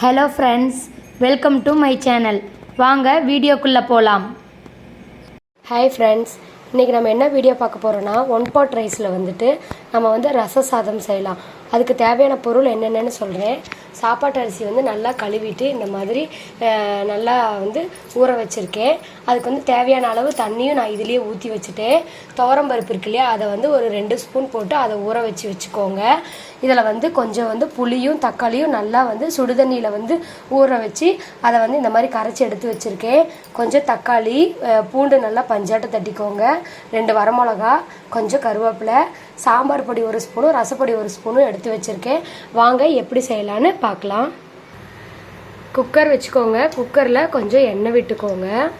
Hello friends welcome to my channel வாங்க வீடியோக்குள்ளே போகலாம் ஹாய் ஃப்ரெண்ட்ஸ் இன்றைக்கி நம்ம என்ன வீடியோ பார்க்க போகிறோன்னா ஒன் பாட் ரைஸில் வந்துட்டு நம்ம வந்து ரச சாதம் செய்யலாம். அதுக்கு தேவையான பொருள் என்னென்னு சொல்கிறேன் சாப்பாட்டு அரிசி வந்து நல்லா கழுவிட்டு இந்த மாதிரி நல்லா வந்து ஊற வச்சுருக்கேன். அதுக்கு வந்து தேவையான அளவு தண்ணியும் நான் இதுலேயே ஊற்றி வச்சுட்டேன். துவரம்பருப்பு இருக்கு இல்லையா அதை வந்து ஒரு ரெண்டு ஸ்பூன் போட்டு அதை ஊற வச்சு வச்சுக்கோங்க. இதில் வந்து கொஞ்சம் வந்து புளியும் தக்காளியும் நல்லா வந்து சுடுதண்ணியில் வந்து ஊற வச்சு அதை வந்து இந்த மாதிரி கரைச்சி எடுத்து வச்சுருக்கேன். கொஞ்சம் தக்காளி பூண்டு நல்லா பஞ்சாட்டை தட்டிக்கோங்க. ரெண்டு வரமிளகா கொஞ்சம் கருவேப்பிலை சாம்பார் பொடி ஒரு ஸ்பூனும் ரசப்பொடி ஒரு ஸ்பூனும் எடுத்து வச்சுருக்கேன். வாங்க எப்படி செய்யலான்னு பார்க்கலாம். குக்கர் வச்சுக்கோங்க. குக்கரில் கொஞ்சம் எண்ணெய் விட்டுக்கோங்க.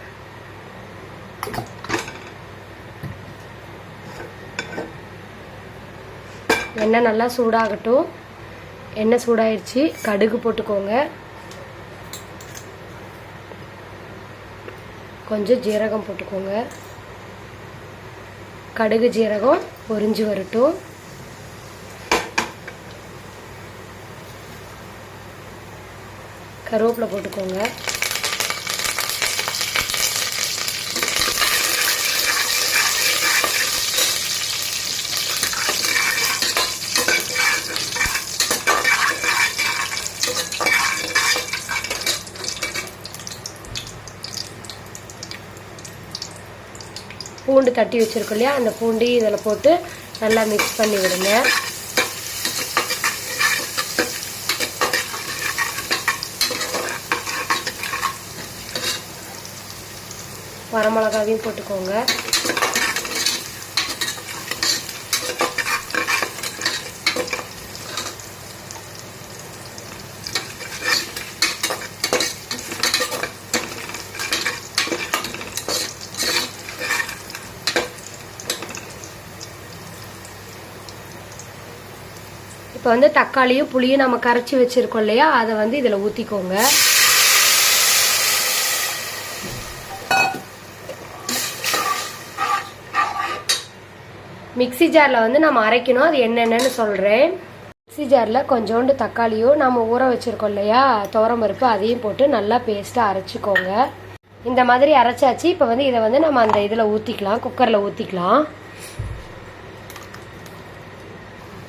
எண்ணெய் நல்லா சூடாகட்டும். எண்ணெய் சூடாயிடுச்சு கடுகு போட்டுக்கோங்க. கொஞ்சம் ஜீரகம் போட்டுக்கோங்க. கடுகு ஜீரகம் பொரிஞ்சு வரட்டும். கருவேப்பிலை போட்டுக்கோங்க. பூண்டு தட்டி வச்சிருக்கோம் இல்லையா? அந்த பூண்டு இதில் போட்டு நல்லா மிக்ஸ் பண்ணி விடுங்க வரமிளகாவையும் போட்டுக்கோங்க. இப்போ வந்து தக்காளியும் புளியும் நம்ம கரைச்சி வச்சிருக்கோம் இல்லையா? அதை வந்து இதில் ஊற்றிக்கோங்க மிக்ஸி ஜாரில் வந்து நம்ம அரைக்கணும். அது என்னென்னு சொல்கிறேன் மிக்ஸி ஜாரில் கொஞ்சோண்டு தக்காளியும் நம்ம ஊற வச்சுருக்கோம் இல்லையா? துவரம்பருப்பு அதையும் போட்டு நல்லா பேஸ்ட்டாக அரைச்சிக்கோங்க. இந்த மாதிரி அரைச்சாச்சு. இப்போ வந்து இதை வந்து நம்ம அந்த இதில் ஊற்றிக்கலாம் குக்கரில் ஊற்றிக்கலாம்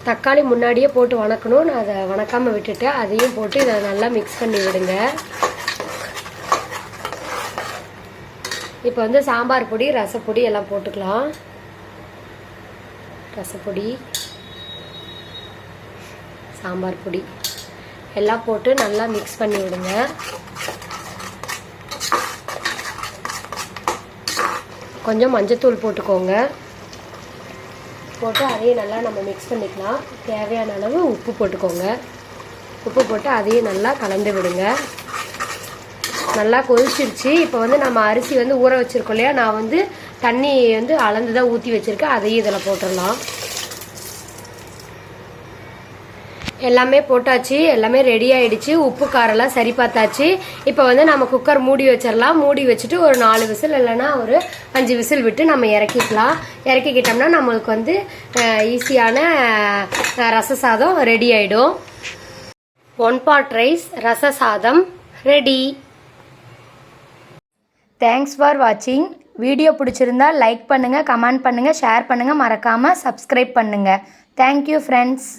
தக்காளி முன்னாடியே போட்டு வணக்கணும். நான் அதை வணக்காமல் விட்டுட்டு அதையும் போட்டு இதை நல்லா மிக்ஸ் பண்ணி விடுங்க. இப்போ வந்து சாம்பார் பொடி ரசப்பொடி எல்லாம் போட்டுக்கலாம். ரசப்பொடி சாம்பார் பொடி. எல்லாம் போட்டு நல்லா மிக்ஸ் பண்ணி விடுங்க. கொஞ்சம் மஞ்சத்தூள் போட்டுக்கோங்க. போட்டு அதையும் நல்லா நம்ம மிக்ஸ் பண்ணிக்கலாம். தேவையான அளவு உப்பு போட்டுக்கோங்க. உப்பு போட்டு அதையும் நல்லா கலந்து விடுங்க. நல்லா கொதிச்சிருச்சு. இப்போ வந்து நம்ம அரிசி வந்து ஊற வச்சுருக்கோம் இல்லையா? நான் வந்து தண்ணி வந்து அளந்து தான் ஊற்றி வச்சுருக்கேன். அதையும் இதில் போட்டுடலாம். எல்லாமே போட்டாச்சு. எல்லாமே ரெடி ஆயிடுச்சு. உப்பு காரெல்லாம் சரி பார்த்தாச்சு. இப்போ வந்து நம்ம குக்கர் மூடி வச்சிடலாம். மூடி வச்சுட்டு ஒரு நாலு விசில் இல்லைன்னா ஒரு அஞ்சு விசில் விட்டு நம்ம இறக்கிக்கலாம். இறக்கிக்கிட்டோம்னா நம்மளுக்கு வந்து ஈஸியான ரச சாதம் ரெடி ஆகிடும் ஒன் பாட் ரைஸ் ரச சாதம் ரெடி தேங்க்ஸ் ஃபார் வாட்சிங் வீடியோ பிடிச்சிருந்தா லைக் பண்ணுங்கள் கமெண்ட் பண்ணுங்கள் ஷேர் பண்ணுங்கள் மறக்காமல் சப்ஸ்கிரைப் பண்ணுங்கள் தேங்க்யூ ஃப்ரெண்ட்ஸ்